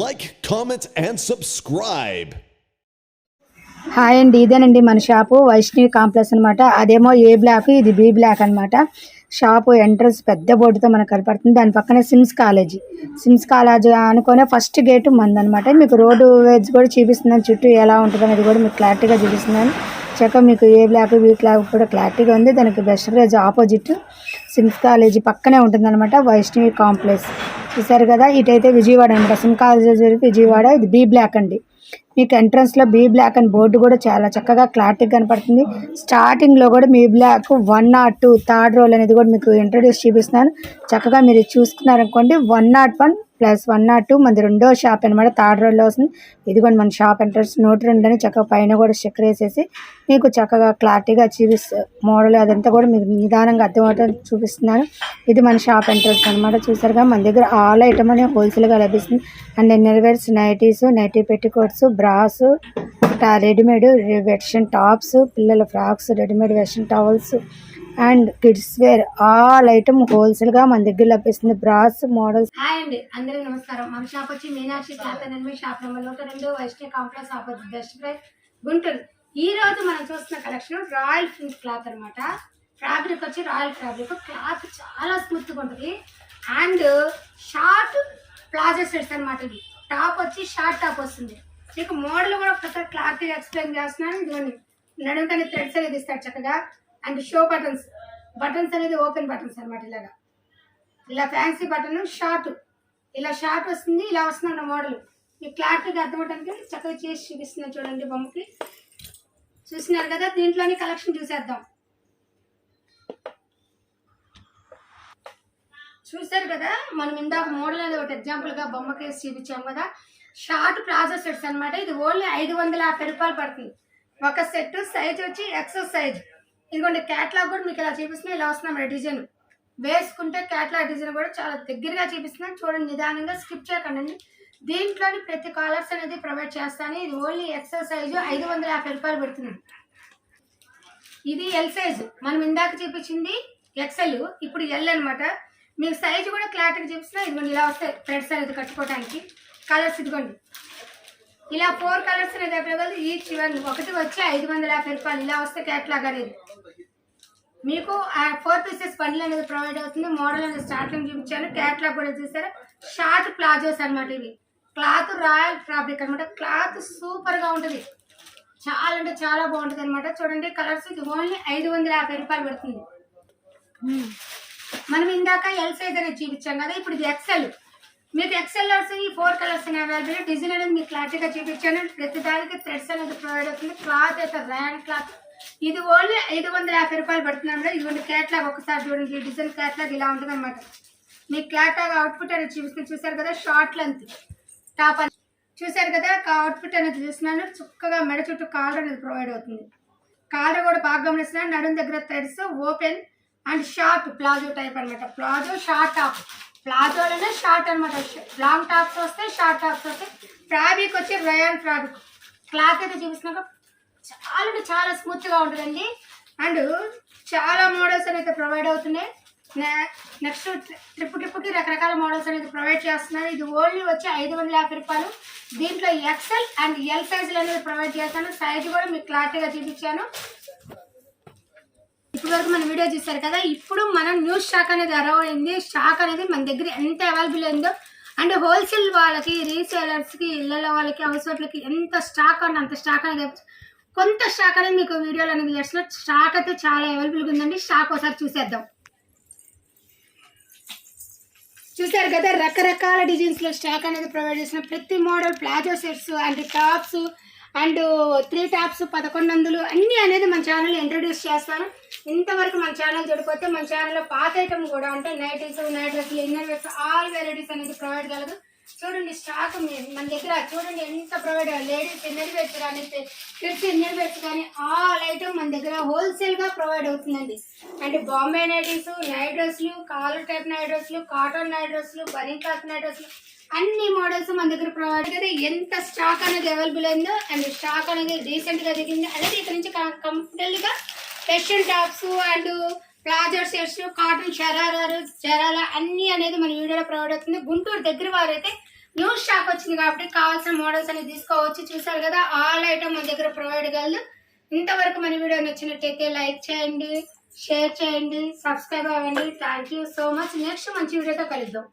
Like comment and subscribe hi అండి ఇదేనండి మన షాపు వైష్ణవి కాంప్లెక్స్ అనమాట అదేమో ఏ బ్లాక్ ఇది బి బ్లాక్ అనమాట షాపు ఎంట్రన్స్ పెద్ద బోర్డుతో మనకు కనపడుతుంది. దాని పక్కనే సిమ్స్ కాలేజీ సిమ్స్ కాలేజ్ అనుకునే ఫస్ట్ గేట్ మందనమాట మీకు రోడ్డు వేజ్ కూడా చూపిస్తున్నాను. చుట్టూ ఎలా ఉంటుంది అనేది కూడా మీకు క్లారిటీగా చూపిస్తున్నాను. చక్క మీకు ఏ బ్లాక్ బి బ్లాక్ కూడా క్లారిటీగా ఉంది. దానికి బెస్ట్ రేజ్ ఆపోజిట్ సిమ్స్ కాలేజీ పక్కనే ఉంటుందన్నమాట వైష్ణవి కాంప్లెక్స్ చూసారు కదా ఇటైతే విజయవాడ అనమాట సిమ్ కాలేజ్ విజయవాడ ఇది బీ బ్లాక్ అండి. మీకు ఎంట్రన్స్లో బీ బ్లాక్ అని బోర్డు కూడా చాలా చక్కగా క్లారిటీ కనపడుతుంది. స్టార్టింగ్లో కూడా మీ block one nought two third role అనేది కూడా మీకు ఇంట్రడ్యూస్ చూపిస్తున్నాను. చక్కగా మీరు చూసుకున్నారనుకోండి one nought one plus one nought two మనది రెండో షాప్ అనమాట థర్డ్ రోడ్లో వస్తుంది. ఇదిగోండి మన షాప్ ఎంట్రన్స్. నోట్ రెండు అని చక్కగా పైన కూడా స్టిక్కర్ వేసేసి మీకు చక్కగా క్లారిటీగా చూపిస్తూ మోడల్ అదంతా కూడా మీకు నిదానంగా అర్థమవుతుంది చూపిస్తున్నాను. ఇది మన షాప్ ఎంట్రన్స్ అనమాట చూసారుగా మన దగ్గర ఆల్ ఐటమ్ అనే హోల్సేల్గా లభిస్తుంది. And innerwears nighties nighty petticoats bras readymade version tops పిల్లల frocks readymade version towels and kids wear. All item హోల్సేల్గా మన దగ్గర లభిస్తుంది. Brass models. హాయ్ అండి. అందరికీ నమస్కారం. మన షాప్ వచ్చి Meenakshi cloth and shop number నూట రెండు Vaishnavi complex opposite best price Guntur. ఈ రోజు మనం చూస్తున్న కలెక్షన్ రాయల్ ఫిన్స్ క్లాత్ అనమాట ఫ్యాబ్రిక్ వచ్చి రాయల్ ఫ్యాబ్రిక్ క్లాత్ చాలా స్మూత్గా ఉంటుంది. అండ్ షార్ట్ ప్లాజో సెట్స్ అనమాట ఇది టాప్ వచ్చి షార్ట్ టాప్ వస్తుంది. మీకు మోడల్ కూడా ఒకసారి క్లాత్ ఎక్స్ప్లెయిన్ చేస్తున్నాను. ఇదిగోండి. నడుముకని థ్రెడ్స్ అనేది ఇస్తాడు చక్కగా. అండ్ షో బటన్స్ బటన్స్ అనేది ఓపెన్ బటన్స్ అనమాట ఇలాగా. ఇలా ఫ్యాన్సీ బటన్ షార్ట్. ఇలా షార్ట్ వస్తుంది ఇలా వస్తుంది మోడల్. మీకు క్లారిటీగా అర్థమవడానికి చక్కగా చేసి చూపిస్తున్నా చూడండి బొమ్మకి. చూసినారు కదా దీంట్లోనే కలెక్షన్ చూసేద్దాం. చూసారు కదా మనం ఇందాక మోడల్ అనేది ఒకటి ఎగ్జాంపుల్గా బొమ్మకి వేసి చూపించాం కదా. షార్ట్ ప్లాజో సెట్స్ ఇది ఓన్లీ ఐదు వందల యాభై రూపాయలు పడుతుంది. ఒక సెట్ సైజ్ వచ్చి ఎక్సెస్ సైజ్. ఇదిగోండి క్యాట్లాగ్ కూడా మీకు ఇలా చూపిస్తున్నా ఇలా వస్తున్నాం డిజైన్. వేసుకుంటే క్యాట్లాగ్ డిజైన్ కూడా చాలా దగ్గరగా చూపిస్తున్నాను. చూడండి నిదానంగా స్కిప్ చేయకండి. దీంట్లోని ప్రతి కాలర్స్ అనేది ప్రొవైడ్ చేస్తాను. ఇది ఓన్లీ ఎక్సెల్ సైజు ఐదు వందల యాభై రూపాయలు పెడుతున్నాను. ఇది ఎల్ సైజ్ మనం ఇందాక చూపించింది ఎక్సెల్ ఇప్పుడు ఎల్ అనమాట మీకు సైజు కూడా క్లారిటీగా చూపిస్తున్నా ఇదిగోండి ఇలా వస్తాయి థ్రెడ్స్ అనేది కట్టుకోవడానికి కలర్స్ ఇదిగోండి. ఇలా ఫోర్ కలర్స్ అనేది అవైలబుల్ ఈచ్ వన్ ఒకటి వచ్చి ఐదు వందల యాభై రూపాయలు. ఇలా వస్తే క్యాట్లాగ్ అనేది. మీకు ఫోర్ పీసెస్ బండిల్ అనేది ప్రొవైడ్ అవుతుంది. మోడల్ అనేది స్టార్టింగ్ చూపించాను. క్యాట్లాగ్ కూడా చూసారు? షార్ట్ ప్లాజోస్ అన్నమాట ఇవి. క్లాత్ రాయల్ ఫ్యాబ్రిక్ అన్నమాట. క్లాత్ సూపర్గా ఉంటుంది. చాలా అంటే చాలా బాగుంటుంది అనమాట చూడండి కలర్స్ ఇది ఓన్లీ ఐదు వందల యాభై రూపాయలు పడుతుంది. మనం ఇందాక ఎల్ సైజ్ అనేది చూపించాం కదా ఇప్పుడు ఇది ఎక్సెల్ మీకు ఎక్సెల్ ఈ ఫోర్ కలర్స్ అవైలబుల్ డిజైన్ అనేది మీకు క్లారిటీగా చూపించాను. ప్రతి దానికి థ్రెడ్స్ అనేది ప్రొవైడ్ అవుతుంది. క్లాత్ అయితే ర్యాన్ క్లాత్ ఇది ఓన్లీ ఐదు వందల యాభై రూపాయలు పడుతున్నాం ఇదిగోండి క్యాట్లాగ్ ఒకసారి చూడండి. ఈ డిజైన్ క్యాట్లాగ్ ఇలా ఉంటుంది అనమాట మీకు క్యాట్లాగ్ అవుట్పుట్ అనేది చూపిస్తే చూసారు కదా? షార్ట్ లెంత్ టాప్ అని చూసారు కదా? అవుట్పుట్ అనేది చూసినాను చుక్కగా మెడ చుట్టూ కాలర్ అనేది ప్రొవైడ్ అవుతుంది. కాలర్ కూడా బాగా గమనిస్తున్నాను. నడుం దగ్గర threads open and short palazzo type అన్నమాట. ప్లాజో షార్ట్ టాప్ ప్లాజోలోనే షార్ట్ అనమాట లాంగ్ టాప్స్ వస్తాయి షార్ట్ టాప్స్ వస్తాయి ఫ్రాబిక్ వచ్చి రయాన్ ఫ్రాబిక్ క్లాత్ అయితే చూపిస్తున్నాక చాలా అంటే చాలా స్మూత్గా ఉంటుందండి. అండ్ చాలా మోడల్స్ అనేది ప్రొవైడ్ అవుతున్నాయి. నెక్స్ట్ ట్రిప్ ట్రిప్కి రకరకాల మోడల్స్ అనేది ప్రొవైడ్ చేస్తున్నారు. ఇది ఓన్లీ వచ్చి ఐదు వందల యాభై రూపాయలు. దీంట్లో ఎక్సెల్ అండ్ ఎల్ సైజులు అనేది ప్రొవైడ్ చేస్తాను సైజు కూడా మీకు క్లారిటీగా చూపించాను. ఇప్పటివరకు మన వీడియో చూసారు కదా ఇప్పుడు మనం న్యూస్ స్టాక్ అనేది అరవ్ అయింది. స్టాక్ అనేది మన దగ్గర ఎంత అవైలబుల్ అయిందో అండ్ హోల్సేల్ వాళ్ళకి రీసేలర్స్కి ఇళ్ళ వాళ్ళకి హౌస్ వైఫ్లకి ఎంత స్టాక్ అంటే అంత స్టాక్ అనేది కొంత స్టాక్ అనేది మీకు వీడియోలో అనేది చేస్తున్నా స్టాక్ అయితే చాలా అవైలబుల్గా ఉందండి. స్టాక్ ఒకసారి చూసేద్దాం. చూసారు కదా రకరకాల డిజైన్స్లో స్టాక్ అనేది ప్రొవైడ్ చేసిన ప్రతి model palazzo sets and tops and three tops పదకొండు వందలు అన్నీ అనేది మన ఛానల్ ఇంట్రడ్యూస్ చేస్తాను. ఇంతవరకు మన ఛానల్ చూడకపోతే మన ఛానల్లో పాత ఐటమ్ కూడా అంటే నైటీస్ నైట్ డ్రెస్లు ఇన్నర్ వేర్స్ ఆల్ వెరైటీస్ అనేది ప్రొవైడ్ కలదు చూడండి స్టాక్ మన దగ్గర చూడండి ఎంత ప్రొవైడ్ లేడీస్ ఇన్నర్ వేర్స్ కానీ కిడ్స్ ఇన్నర్ వేర్స్ కానీ ఆల్ ఐటమ్ మన దగ్గర హోల్సేల్గా ప్రొవైడ్ అవుతుందండి. అండ్ బాంబే నైటీస్ నైట్ డ్రెస్లు కాలర్ టైప్ నైట్ డ్రెస్లు కాటన్ నైట్ డ్రెస్లు బనీ క్లాత్ నైట్ డ్రెస్లు అన్ని మోడల్స్ మన దగ్గర ప్రొవైడ్ కదా ఎంత స్టాక్ అనేది అవైలబుల్ అయిందో అండ్ స్టాక్ అనేది రీసెంట్గా దిగింది. అనేది ఇక్కడ నుంచి కంఫర్టబుల్గా గా fashion tops and palazzo sets cotton షరారాలు షరాల అన్ని అనేది మన వీడియోలో ప్రొవైడ్ అవుతుంది. గుంటూరు దగ్గర వారైతే న్యూ షాప్ వచ్చింది కాబట్టి కావాల్సిన మోడల్స్ అనేది తీసుకోవచ్చు. చూసారు కదా ఆల్ ఐటమ్ మన దగ్గర ప్రొవైడ్ కలదు ఇంతవరకు మన వీడియో నచ్చినట్టయితే లైక్ చేయండి షేర్ చేయండి సబ్స్క్రైబ్ అవ్వండి. Thank you so much next మంచి వీడియోతో కలుద్దాం.